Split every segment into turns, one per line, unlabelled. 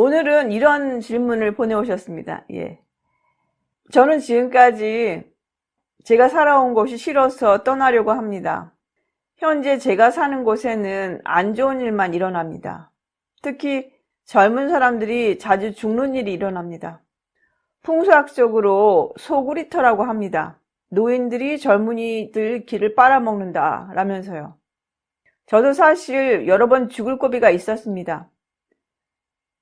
오늘은 이런 질문을 보내오셨습니다. 예. 저는 지금까지 제가 살아온 곳이 싫어서 떠나려고 합니다. 현재 제가 사는 곳에는 안 좋은 일만 일어납니다. 특히 젊은 사람들이 자주 죽는 일이 일어납니다. 풍수학적으로 소구리터라고 합니다. 노인들이 젊은이들 길을 빨아먹는다 라면서요. 저도 사실 여러 번 죽을 고비가 있었습니다.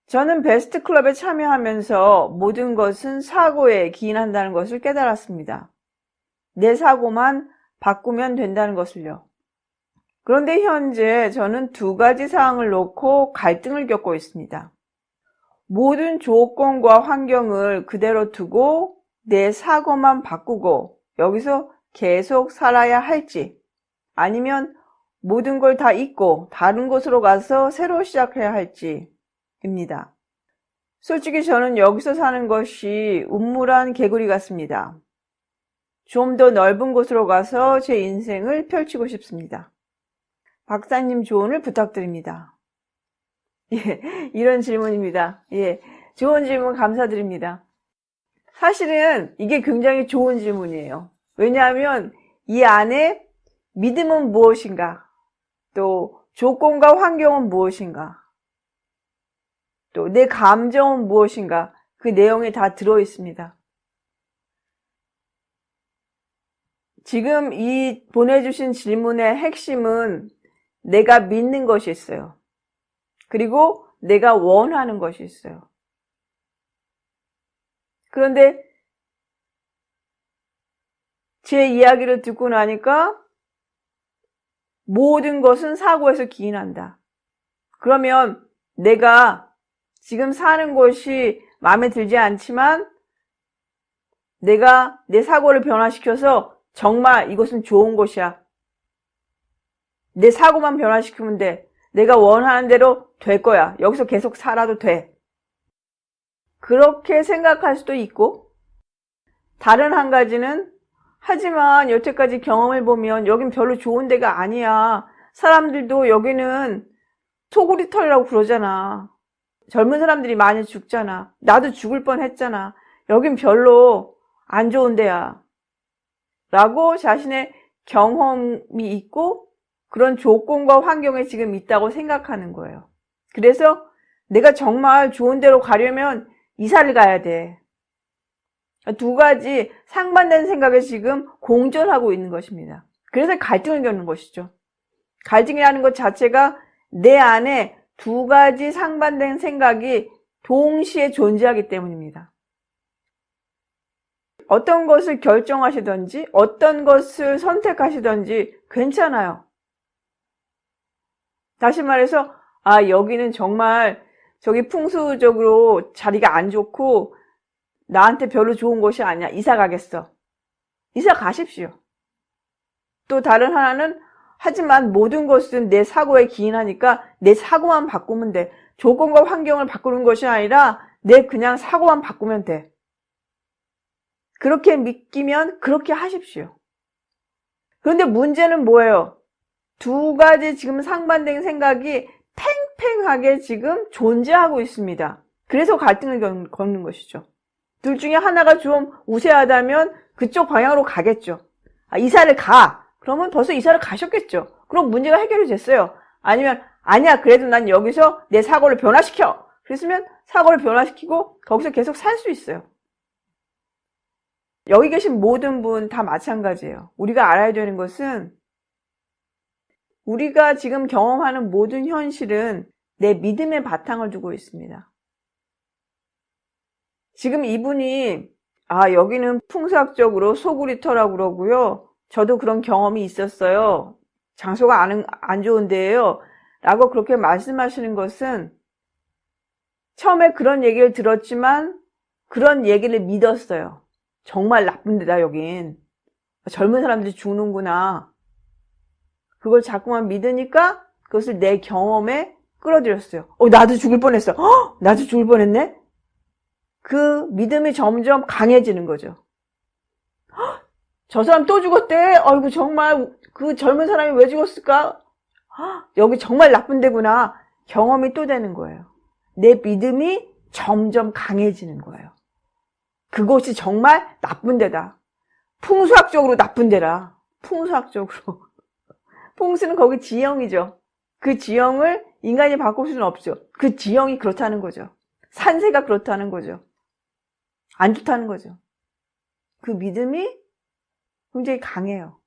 저는 베스트 클럽에 참여하면서 모든 것은 사고에 기인한다는 것을 깨달았습니다. 내 사고만 바꾸면 된다는 것을요. 그런데 현재 저는 두 가지 사항을 놓고 갈등을 겪고 있습니다. 모든 조건과 환경을 그대로 두고 내 사고만 바꾸고 여기서 계속 살아야 할지 아니면 모든 걸 다 잊고 다른 곳으로 가서 새로 시작해야 할지 입니다. 솔직히 저는 여기서 사는 것이 우물한 개구리 같습니다. 좀 더 넓은 곳으로 가서 제 인생을 펼치고 싶습니다. 박사님 조언을 부탁드립니다. 예, 이런 질문입니다. 예, 좋은 질문 감사드립니다. 사실은 이게 굉장히 좋은 질문이에요. 왜냐하면 이 안에 믿음은 무엇인가, 또 조건과 환경은 무엇인가, 또 내 감정은 무엇인가, 그 내용이 다 들어 있습니다. 지금 이 보내주신 질문의 핵심은 내가 믿는 것이 있어요. 그리고 내가 원하는 것이 있어요. 그런데 제 이야기를 듣고 나니까 모든 것은 사고에서 기인한다. 그러면 내가 지금 사는 곳이 마음에 들지 않지만 내가 내 사고를 변화시켜서 정말 이곳은 좋은 곳이야. 내 사고만 변화시키면 돼. 내가 원하는 대로 될 거야. 여기서 계속 살아도 돼. 그렇게 생각할 수도 있고, 다른 한 가지는, 하지만 여태까지 경험을 보면 여긴 별로 좋은 데가 아니야. 사람들도 여기는 소구리털이라고 그러잖아. 젊은 사람들이 많이 죽잖아. 나도 죽을 뻔 했잖아. 여긴 별로 안 좋은 데야. 라고 자신의 경험이 있고 그런 조건과 환경에 지금 있다고 생각하는 거예요. 그래서 내가 정말 좋은 데로 가려면 이사를 가야 돼. 두 가지 상반된 생각에 지금 공존하고 있는 것입니다. 그래서 갈등을 겪는 것이죠. 갈등이라는 것 자체가 내 안에 두 가지 상반된 생각이 동시에 존재하기 때문입니다. 어떤 것을 결정하시든지 어떤 것을 선택하시든지 괜찮아요. 다시 말해서 아 여기는 정말 저기 풍수적으로 자리가 안 좋고 나한테 별로 좋은 곳이 아니야. 이사 가겠어. 이사 가십시오. 또 다른 하나는 하지만 모든 것은 내 사고에 기인하니까 내 사고만 바꾸면 돼. 조건과 환경을 바꾸는 것이 아니라 내 그냥 사고만 바꾸면 돼. 그렇게 믿기면 그렇게 하십시오. 그런데 문제는 뭐예요? 두 가지 지금 상반된 생각이 팽팽하게 지금 존재하고 있습니다. 그래서 갈등을 겪는 것이죠. 둘 중에 하나가 좀 우세하다면 그쪽 방향으로 가겠죠. 아, 이사를 가. 그러면 벌써 이사를 가셨겠죠. 그럼 문제가 해결이 됐어요. 아니면 아니야 그래도 난 여기서 내 사고를 변화시켜. 그랬으면 사고를 변화시키고 거기서 계속 살 수 있어요. 여기 계신 모든 분 다 마찬가지예요. 우리가 알아야 되는 것은 우리가 지금 경험하는 모든 현실은 내 믿음의 바탕을 두고 있습니다. 지금 이분이 아 여기는 풍수학적으로 소구리터라고 그러고요. 저도 그런 경험이 있었어요. 장소가 안, 안 좋은데요. 라고 그렇게 말씀하시는 것은 처음에 그런 얘기를 들었지만 그런 얘기를 믿었어요. 정말 나쁜 데다 여긴. 젊은 사람들이 죽는구나. 그걸 자꾸만 믿으니까 그것을 내 경험에 끌어들였어요. 어, 나도 죽을 뻔했어. 어, 나도 죽을 뻔했네? 그 믿음이 점점 강해지는 거죠. 헉, 저 사람 또 죽었대. 아이고, 정말 그 젊은 사람이 왜 죽었을까? 헉, 여기 정말 나쁜 데구나. 경험이 또 되는 거예요. 내 믿음이 점점 강해지는 거예요. 그것이 정말 나쁜 데다. 풍수학적으로 나쁜 데라. 풍수학적으로. 풍수는 거기 지형이죠. 그 지형을 인간이 바꿀 수는 없죠. 그 지형이 그렇다는 거죠. 산세가 그렇다는 거죠. 안 좋다는 거죠. 그 믿음이 굉장히 강해요.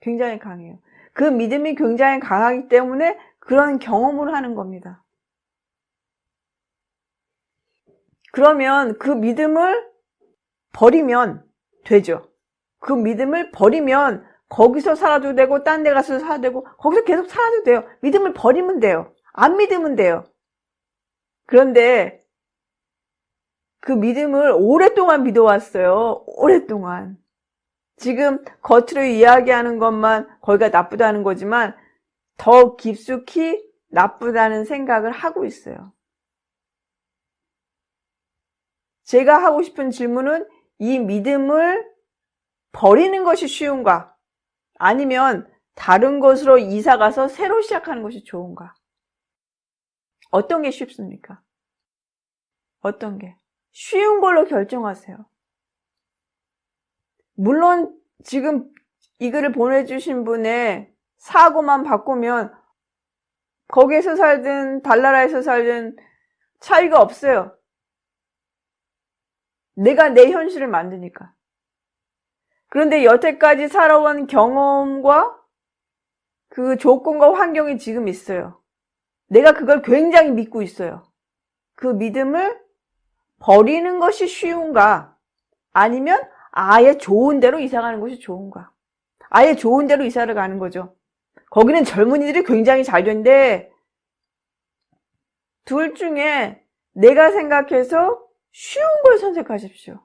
굉장히 강해요. 그 믿음이 굉장히 강하기 때문에 그런 경험을 하는 겁니다. 그러면 그 믿음을 버리면 되죠. 그 믿음을 버리면 거기서 살아도 되고 딴 데 가서 살아도 되고 거기서 계속 살아도 돼요. 믿음을 버리면 돼요. 안 믿으면 돼요. 그런데 그 믿음을 오랫동안 믿어왔어요. 오랫동안. 지금 겉으로 이야기하는 것만 거기가 나쁘다는 거지만 더 깊숙이 나쁘다는 생각을 하고 있어요. 제가 하고 싶은 질문은 이 믿음을 버리는 것이 쉬운가? 아니면 다른 것으로 이사 가서 새로 시작하는 것이 좋은가? 어떤 게 쉽습니까? 어떤 게? 쉬운 걸로 결정하세요. 물론 지금 이 글을 보내주신 분의 사고만 바꾸면 거기에서 살든 달나라에서 살든 차이가 없어요. 내가 내 현실을 만드니까. 그런데 여태까지 살아온 경험과 그 조건과 환경이 지금 있어요. 내가 그걸 굉장히 믿고 있어요. 그 믿음을 버리는 것이 쉬운가? 아니면 아예 좋은 데로 이사 가는 것이 좋은가? 아예 좋은 데로 이사를 가는 거죠. 거기는 젊은이들이 굉장히 잘 된대. 둘 중에 내가 생각해서 쉬운 걸 선택하십시오.